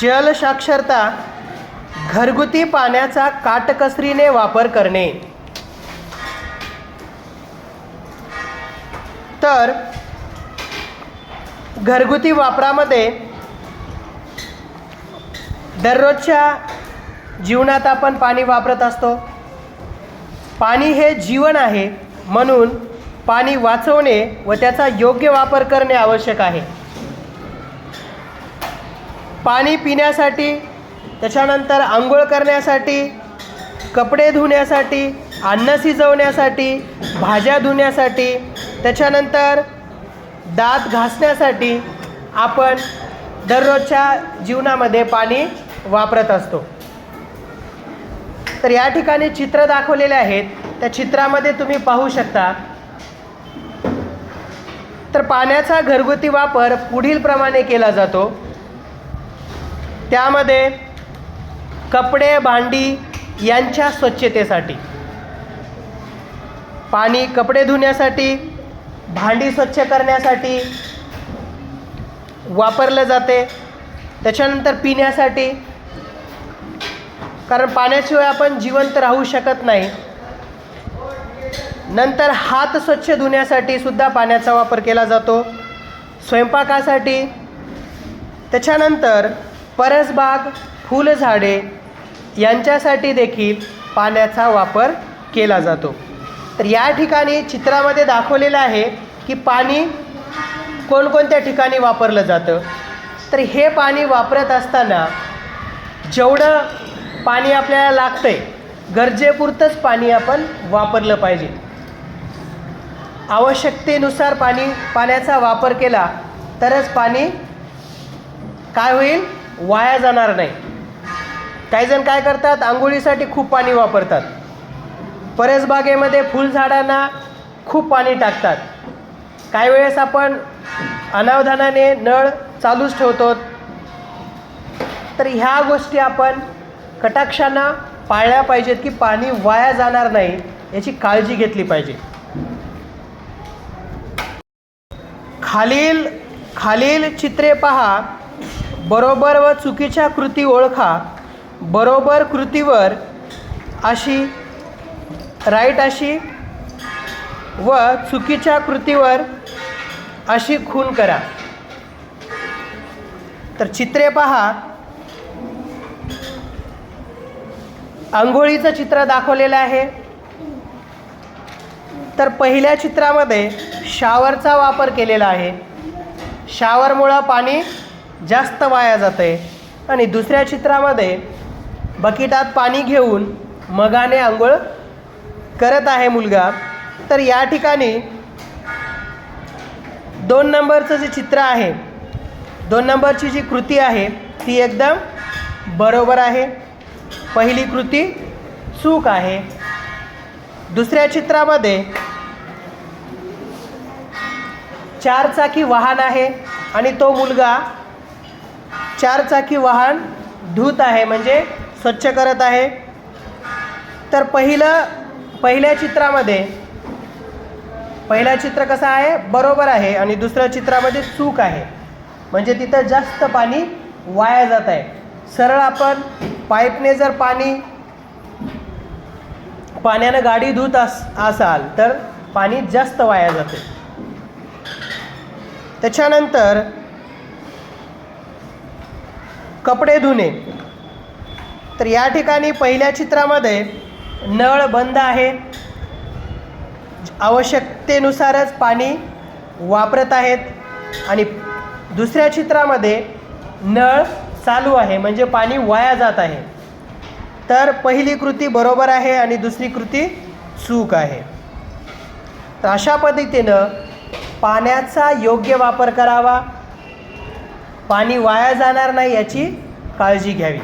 जल साक्षरता घरगुती पाण्याचा काटकसरीने वापर करणे. तर घरगुती वापरामध्ये दररोजच्या जीवनात आपण पाणी वापरत असतो. पाणी हे जीवन आहे म्हणून पाणी वाचवणे व त्याचा योग्य वापर करणे आवश्यक आहे. पाणी पिण्यासाठी त्याच्यानंतर आंघोळ करण्यासाठी कपडे धुण्यासाठी अन्न शिजवण्यासाठी भाज्या धुण्यासाठी त्याच्यानंतर दात घासण्यासाठी आपण दररोजच्या जीवनामध्ये पाणी वापरत असतो. तर या ठिकाणी चित्र दाखवलेले आहेत. त्या चित्रामध्ये तुम्ही पाहू शकता. तर पाण्याचा घरगुती वापर पुढील प्रमाणे केला जातो. त्यामध्ये कपडे भांडी यांच्या स्वच्छतेसाठी पाणी कपडे धुण्यासाठी भांडी स्वच्छ करण्यासाठी वापरलं जाते. त्याच्यानंतर पिण्यासाठी कारण पाण्याशिवाय आपण जिवंत राहू शकत नाही. नंतर हात स्वच्छ धुण्यासाठी सुद्धा पाण्याचा वापर केला जातो. स्वयंपाकासाठी. त्याच्यानंतर परसबाग फुलझाडे यांच्यासाठी देखील पाण्याचा वापर केला जातो. तर या ठिकाणी चित्रामध्ये दाखवलेलं आहे की पाणी कोणकोणत्या ठिकाणी वापरलं जातं. तर हे पाणी वापरत असताना जेवढं पाणी आपल्याला लागतं आहे गरजेपुरतंच पाणी आपण वापरलं पाहिजे. आवश्यकतेनुसार पाणी पाण्याचा वापर केला तरच पाणी काय होईल? वाया जाणार नाही. काही जण काय करतात? आंघोळीसाठी खूप पाणी वापरतात. परसबागेमध्ये फुलझाडांना खूप पाणी टाकतात. काही वेळेस आपण अनावधानाने नळ चालूच ठेवतो. तर ह्या गोष्टी आपण कटाक्षांना पाळल्या पाहिजेत की पाणी वाया जाणार नाही याची काळजी घेतली पाहिजे. खालील खालील चित्रे पहा. बरोबर व चुकीच्या कृती ओळखा. बरोबर कृतीवर अशी राईट अशी व चुकीच्या कृतीवर अशी खून करा. तर चित्रे पहा. आंघोळीचं चित्र दाखवलेलं आहे. तर पहिल्या चित्रामध्ये शावरचा वापर केलेला आहे. शावरमुळं पाणी जास्त वाया जातं. आहे आणि दुसऱ्या चित्रामध्ये बकेटात पाणी घेऊन मगाने आंघोळ करत आहे मुलगा. तर या ठिकाणी दोन नंबरचं जे चित्र आहे दोन नंबरची जी कृती आहे ती एकदम बरोबर आहे. पहिली कृती चूक आहे. दुसऱ्या चित्रामध्ये चारचाकी वाहन आहे आणि तो मुलगा चारचाकी वाहन धूत आहे म्हणजे स्वच्छ करत आहे. तर पहिलं पहिल्या चित्रामध्ये पहिलं चित्र कसं आहे? बरोबर आहे आणि दुसऱ्या चित्रामध्ये चूक आहे. म्हणजे तिथं जास्त पाणी वाया जात आहे. सरळ आपण पाईपने जर पाणी पाण्यानं गाडी धुत अस असाल तर पाणी जास्त वाया जाते. त्याच्यानंतर कपडे धुणे. तर या ठिकाणी पहिल्या चित्रामध्ये नळ बंद आहे. आवश्यकतेनुसारच पाणी वापरत आहेत. आणि दुसऱ्या चित्रामध्ये नळ चालू आहे म्हणजे पाणी वाया जात आहे. तर पहिली कृती बरोबर आहे आणि दुसरी कृती चूक आहे. तर अशा पद्धतीनं पाण्याचा योग्य वापर करावा. पाणी वाया जाणार नाही याची काळजी घ्यावी.